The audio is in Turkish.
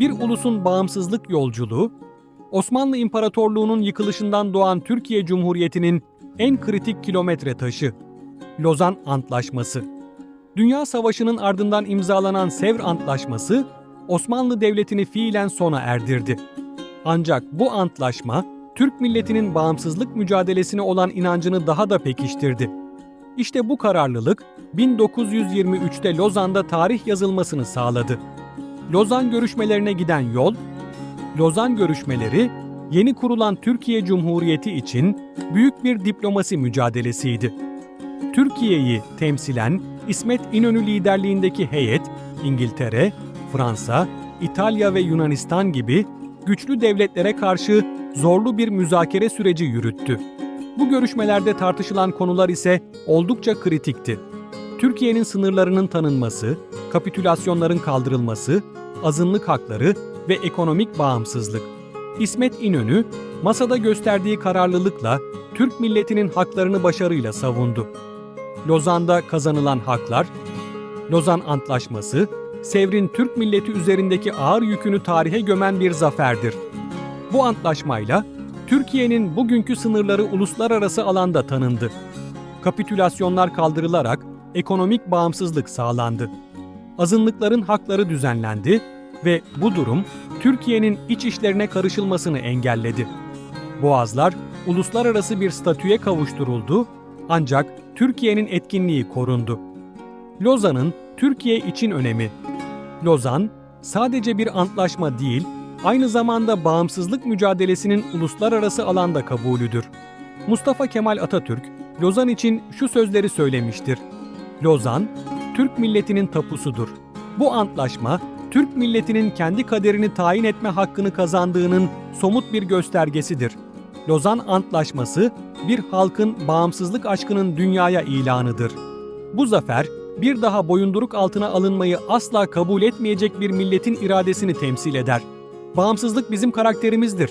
bir ulusun bağımsızlık yolculuğu, Osmanlı İmparatorluğu'nun yıkılışından doğan Türkiye Cumhuriyeti'nin en kritik kilometre taşı, Lozan Antlaşması. Dünya Savaşı'nın ardından imzalanan Sevr Antlaşması, Osmanlı Devleti'ni fiilen sona erdirdi. Ancak bu antlaşma, Türk milletinin bağımsızlık mücadelesine olan inancını daha da pekiştirdi. İşte bu kararlılık 1923'te Lozan'da tarih yazılmasını sağladı. Lozan görüşmelerine giden yol, Lozan görüşmeleri yeni kurulan Türkiye Cumhuriyeti için büyük bir diplomasi mücadelesiydi. Türkiye'yi temsilen İsmet İnönü liderliğindeki heyet İngiltere, Fransa, İtalya ve Yunanistan gibi güçlü devletlere karşı zorlu bir müzakere süreci yürüttü. Bu görüşmelerde tartışılan konular ise oldukça kritikti. Türkiye'nin sınırlarının tanınması, kapitülasyonların kaldırılması, azınlık hakları ve ekonomik bağımsızlık. İsmet İnönü, masada gösterdiği kararlılıkla Türk milletinin haklarını başarıyla savundu. Lozan'da kazanılan haklar, Lozan Antlaşması, Sevr'in Türk milleti üzerindeki ağır yükünü tarihe gömen bir zaferdir. Bu antlaşmayla Türkiye'nin bugünkü sınırları uluslararası alanda tanındı. Kapitülasyonlar kaldırılarak ekonomik bağımsızlık sağlandı. Azınlıkların hakları düzenlendi ve bu durum Türkiye'nin iç işlerine karışılmasını engelledi. Boğazlar uluslararası bir statüye kavuşturuldu ancak Türkiye'nin etkinliği korundu. Lozan'ın Türkiye için önemi. Lozan sadece bir antlaşma değil, aynı zamanda bağımsızlık mücadelesinin uluslararası alanda kabulüdür. Mustafa Kemal Atatürk, Lozan için şu sözleri söylemiştir. Lozan, Türk milletinin tapusudur. Bu antlaşma, Türk milletinin kendi kaderini tayin etme hakkını kazandığının somut bir göstergesidir. Lozan Antlaşması, bir halkın bağımsızlık aşkının dünyaya ilanıdır. Bu zafer, bir daha boyunduruk altına alınmayı asla kabul etmeyecek bir milletin iradesini temsil eder. Bağımsızlık bizim karakterimizdir.